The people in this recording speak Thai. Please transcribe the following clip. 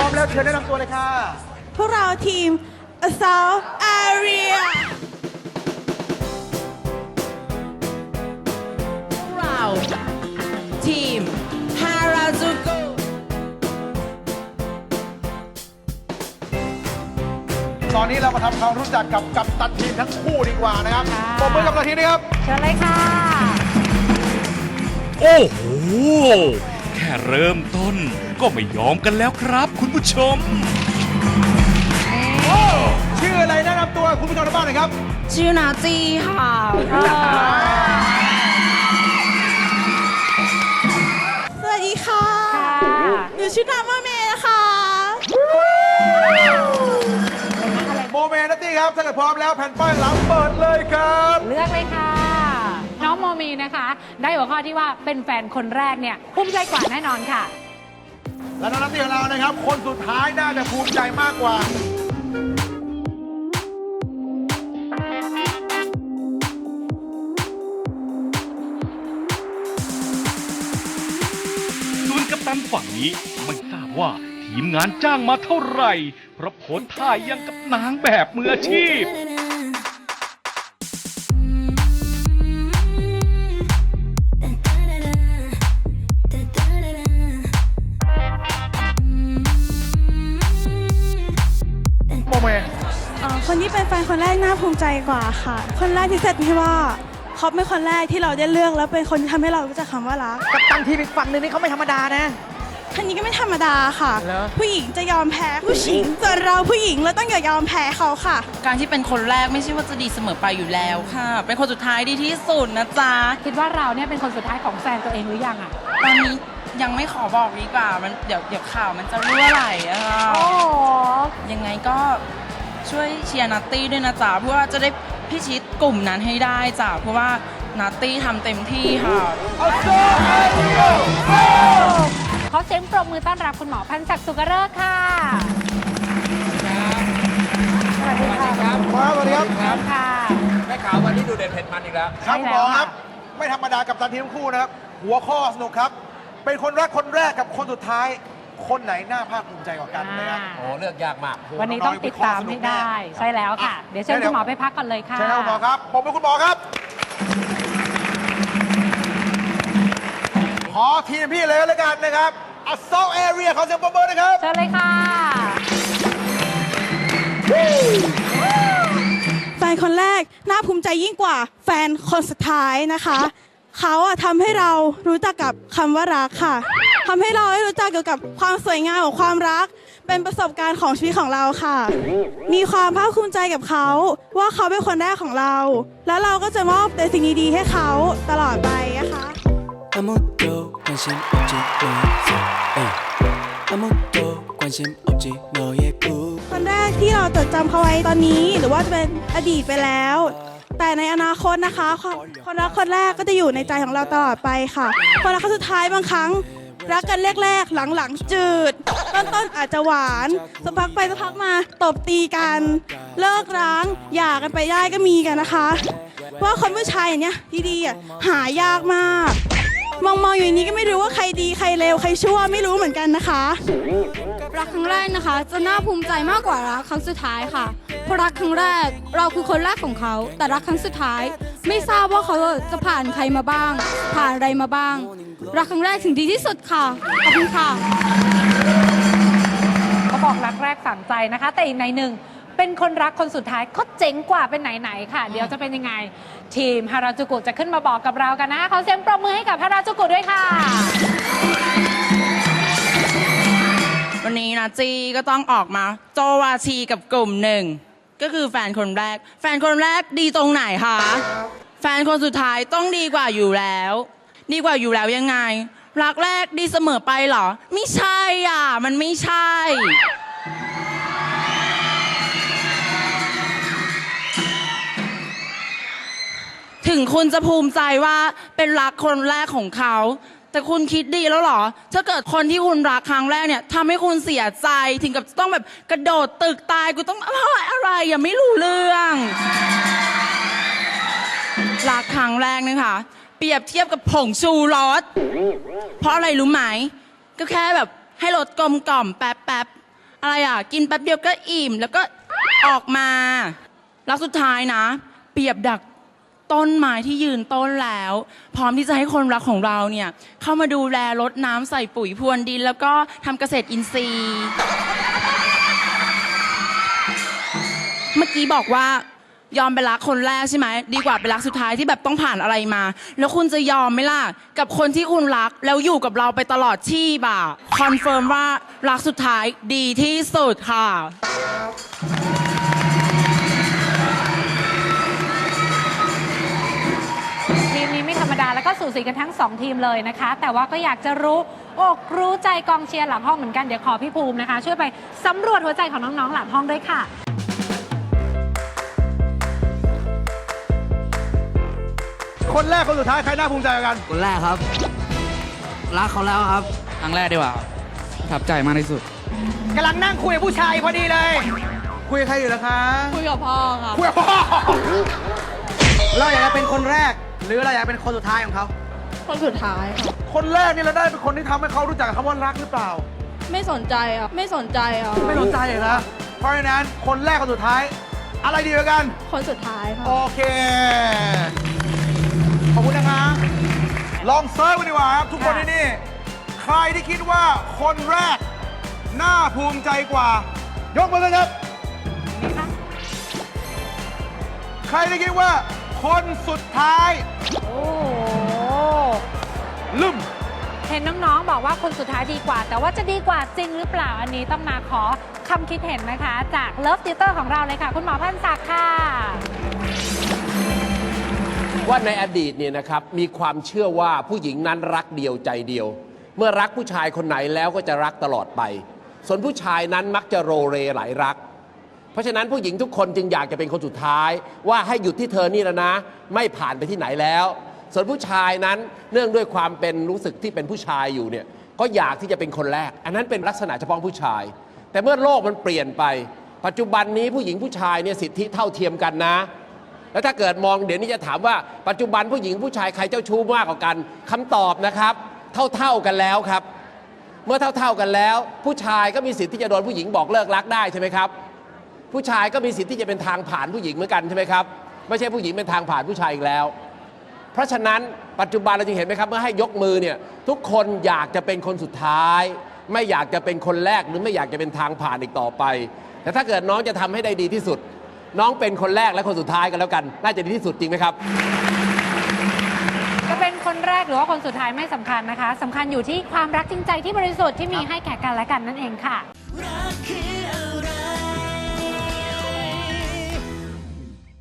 พร้อมแล้วเชิญแนะนำตัวเลยค่ะ พวกเราทีม Assault Area เราทีมฮาราจูกุตอนนี้เรามาทำความรู้จักกับกัปตันทีมทั้งคู่ดีกว่านะครับปรบมือกับกัปตันทีมนะครับ เชิญเลยค่ะ โอ้โห แค่เริ่มต้น ก็ไม่ยอมกันแล้วครับ คุณผู้ชม ชื่ออะไรแนะนำตัวคุณผู้ชมทางบ้านหน่อยครับ ชื่อนาจีค่ะสวัสดีค่ะค่ะหนูชื่อนามาเมย์นะคะโมเมนตี้ครับถ้าเกิดพร้อมแล้วแผ่นป้ายหลังเปิดเลยครับ เลือกเลยค่ะ น้องโมมีนะคะ ได้หัวข้อที่ว่าเป็นแฟนคนแรกเนี่ยภูมิใจกว่าแน่นอนค่ะ และน้องนัตตี้ของเรานะครับ คนสุดท้ายน่าจะภูมิใจมากกว่า ส่วนกัปตันฝั่งนี้ไม่ทราบว่าทีมงานจ้างมาเท่าไหร่ เพราะโพสท่ายังกับนางแบบมืออาชีพ คนที่เป็นแฟนคนแรกน่าภูมิใจกว่าค่ะ คนแรกที่เสร็จที่ว่าเขาเป็นคนแรกที่เราได้เลือกแล้วเป็นคนที่ทำให้เรารู้จักคำว่ารัก กับตันทีมอีกฝั่งหนึ่งนี่เขาไม่ธรรมดานะคนนี้ก็ไม่ธรรมดาค่ะ เหรอ ผู้หญิงจะยอมแพ้ผู้หญิงส่วนเราผู้หญิงเราต้องอย่ายอมแพ้เขาค่ะ การที่เป็นคนแรกไม่ใช่ว่าจะดีเสมอไปอยู่แล้วค่ะ เป็นคนสุดท้ายดีที่สุดนะจ๊ะ คิดว่าเราเนี่ยเป็นคนสุดท้ายของแฟนตัวเองหรือยังอะ ตอนนี้ยังไม่ขอบอกดีกว่า มันเดี๋ยวเดี๋ยวข่าวมันจะรั่วไหลอะค่ะ ช่วยเชียร์นัตตี้ด้วยนะจ๊ะเพื่อว่าจะได้พิชิตกลุ่มนั้นให้ได้จ้ะเพราะว่านัตตี้ทำเต็มที่ค่ะขอเสียงปรบมือต้อนรับคุณหมอพันศักดิ์สุกเริกษ์ค่ะสวัสดีค่ะครับสวัสดีครับค่ะได้ข่าววันนี้ดูเด็ดเผ็ดมันอีกแล้วครับใช่คุณแล้หมวอครับค่ะไม่ธรรมดากับตันทีมทั้งคู่นะครับ หัวข้อสนุกครับ เป็นคนแรกคนแรกกับคนสุดท้าย คนไหนน่าภาคภูมิใจกว่ากันนะครับ โอ้เลือกยากมาก วันนี้ต้องติดตามให้ได้ ใช่แล้วค่ะ เดี๋ยวเชิญคุณหมอไปพักก่อนเลยค่ะใช่แล้วคุณหมอครับผมเป็นคุณหมอครับ ขอทีมพี่เลยแล้วกันนะครับ Assault Area ขอเสียงปรบมือนะครับ เชิญเลยค่ะแฟนคนแรกน่าภูมิใจยิ่งกว่า แฟนคนสุดท้ายนะคะ เขาอะทำให้เรารู้จักกับคำว่ารักค่ะ ทำให้เราได้รู้จักเกี่ยวกับความสวยงามของความรัก เป็นประสบการณ์ของชีวิตของเราค่ะ มีความภาคภูมิใจกับเขา ว่าเขาเป็นคนแรกของเรา และเราก็จะมอบแต่สิ่งดีๆให้เขาตลอดไปนะคะ，คนแรกที่เราจดจำเขาไว้ตอนนี้ หรือว่าจะเป็นอดีตไปแล้ว แต่ในอนาคตนะคะ คนรักคนแรกก็จะอยู่ในใจของเราตลอดไปค่ะ คนรักสุดท้ายบางครั้ง รักกันแรกๆ หลังๆ จืด ต้นๆอาจจะหวานสักพักไปสักพักมาตบตีกัน เลิกร้างหย่ากันไปได้ก็มีกันนะคะว่าคนผู้ชายอย่างเนี้ยดีๆอะหายากมาก มองๆอยู่อย่างนี้ก็ไม่รู้ว่าใครดีใครเลวใครชั่วไม่รู้เหมือนกันนะคะ รักครั้งแรกนะคะ จะน่าภูมิใจมากกว่ารักครั้งสุดท้ายค่ะเพราะรักครั้งแรกเราคือคนแรกของเขา แต่รักครั้งสุดท้าย ไม่ทราบว่าเขาจะผ่านใครมาบ้าง ผ่านอะไรมาบ้าง รักครั้งแรกถึงดีที่สุดค่ะ ขอบคุณค่ะ เขาบอกรักแรกฝังใจนะคะ แต่อีกในหนึ่งเป็นคนรักคนสุดท้ายเขาเจ๋งกว่าเป็นไหนๆค่ะ เดี๋ยวจะเป็นยังไง ทีมฮาราจูกุจะขึ้นมาบอกกับเรากันนะคะขอเสียงปรบมือให้กับฮาราจูกุด้วยค่ะ วันนี้นะจีก็ต้องออกมา โจวาชีกับกลุ่มหนึ่ง ก็คือแฟนคนแรก แฟนคนแรกดีตรงไหนคะ แฟนคนสุดท้ายต้องดีกว่าอยู่แล้ว ดีกว่าอยู่แล้วยังไง รักแรกดีเสมอไปเหรอ ไม่ใช่อะ มันไม่ใช่ ถึงคุณจะภูมิใจว่าเป็นรักคนแรกของเขา แต่คุณคิดดีแล้วเหรอ ถ้าเกิดคนที่คุณรักครั้งแรกเนี่ยทำให้คุณเสียใจถึงกับต้องแบบกระโดดตึกตายกูต้องอะไรอะไรอย่าไม่รู้เรื่องรักครั้งแรกนะคะ เปรียบเทียบกับผงชูรสเพราะอะไรรู้ไหม ก็แค่แบบให้รสกลมกล่อมแป๊บแป๊บอะไรอะ กินแป๊บเดียวก็อิ่มแล้วก็ออกมา แล้วสุดท้ายนะ เปรียบดักต้นไม้ที่ยืนต้นแล้ว พร้อมที่จะให้คนรักของเราเนี่ย เข้ามาดูแลรดน้ำใส่ปุ๋ยพรวนดิน แล้วก็ทำเกษตรอินทรีย์ เมื่อกี้บอกว่า ยอมไปรักคนแรกใช่ไหมดีกว่าไปรักสุดท้ายที่แบบต้องผ่านอะไรมา แล้วคุณจะยอมไหมล่ะกับคนที่คุณรักแล้วอยู่กับเราไปตลอดชีพอะคอนเฟิร์มว่ารักสุดท้ายดีที่สุดค่ะ ทีมนี้ไม่ธรรมดาแล้วก็สูสีกันทั้ง 2 ทีมเลยนะคะ แต่ว่าก็อยากจะรู้อกรู้ใจกองเชียร์หลังห้องเหมือนกันเดี๋ยวขอพี่ภูมินะคะ ช่วยไปสำรวจหัวใจของน้องๆหลังห้องด้วยค่ะ คนแรกคนสุดท้ายใครน่าภูมิใจกว่ากัน คนแรกครับ รักเขาแล้วครับ ครั้งแรกดีกว่าประทับใจมากที่สุด กำลังนั่งคุยกับผู้ชายพอดีเลย คุยกับใครอยู่ล่ะคะคุยกับพ่อค่ะคุยกับพ่อเราอยากจะเป็นคนแรก หรือเราอยากเป็นคนสุดท้ายของเขา คนสุดท้ายค่ะคนแรกนี่เราได้เป็นคนที่ทำให้เขารู้จักคำว่ารักหรือเปล่า ไม่สนใจอะไม่สนใจอะไม่สนใจเลยนะเพราะฉะนั้นคนแรกคนสุดท้าย อะไรดีกว่ากัน คนสุดท้ายค่ะ โอเค ขอบคุณนะครับ ลองเซิร์ชกันดีกว่าครับ ทุกคนที่นี่ ใครที่คิดว่าคนแรก น่าภูมิใจกว่า ยกมือเลยครับ ใครที่คิดว่า คนสุดท้าย โอ้ลืม เห็นน้องๆ บอกว่าคนสุดท้ายดีกว่า แต่ว่าจะดีกว่าจริงหรือเปล่าอันนี้ต้องมาขอคำคิดเห็นนะคะ จากเลิฟติเตอร์ของเราเลยค่ะ คุณหมอพันศักดิ์ค่ะ ว่าในอดีตเนี่ยนะครับมีความเชื่อว่าผู้หญิงนั้นรักเดียวใจเดียว เมื่อรักผู้ชายคนไหนแล้วก็จะรักตลอดไป ส่วนผู้ชายนั้นมักจะโรเรหลายรัก เพราะฉะนั้นผู้หญิงทุกคนจึงอยากจะเป็นคนสุดท้าย ว่าให้หยุดที่เธอนี่แล้วนะ ไม่ผ่านไปที่ไหนแล้ว ส่วนผู้ชายนั้นเนื่องด้วยความเป็นรู้สึกที่เป็นผู้ชายอยู่เนี่ยก็อยากที่จะเป็นคนแรก อันนั้นเป็นลักษณะเฉพาะผู้ชาย แต่เมื่อโลกมันเปลี่ยนไป ปัจจุบันนี้ผู้หญิงผู้ชายเนี่ยสิทธิเท่าเทียมกันนะ แล้วถ้าเกิดมองเดี๋ยวนี้จะถามว่าปัจจุบันผู้หญิงผู้ชายใครเจ้าชู้มากกว่ากันคำตอบนะครับ เท่าๆกันแล้วครับ เมื่อเท่าๆกันแล้ว ผู้ชายก็มีสิทธิ์ที่จะโดนผู้หญิงบอกเลิกรักได้ใช่ไหมครับ ผู้ชายก็มีสิทธิ์ที่จะเป็นทางผ่านผู้หญิงเหมือนกันใช่ไหมครับไม่ใช่ผู้หญิงเป็นทางผ่านผู้ชายอีกแล้ว เพราะฉะนั้นปัจจุบันเราจึงเห็นไหมครับเมื่อให้ยกมือเนี่ยทุกคนอยากจะเป็นคนสุดท้าย ไม่อยากจะเป็นคนแรกหรือไม่อยากจะเป็นทางผ่านอีกต่อไป แต่ถ้าเกิดน้องจะทำให้ได้ดีที่สุด น้องเป็นคนแรกและคนสุดท้ายกันแล้วกัน น่าจะดีที่สุดจริงไหมครับ จะเป็นคนแรกหรือว่าคนสุดท้ายไม่สำคัญนะคะสำคัญอยู่ที่ความรักจริงใจที่บริสุทธิ์ที่มีให้แก่กันและกันนั่นเองค่ะ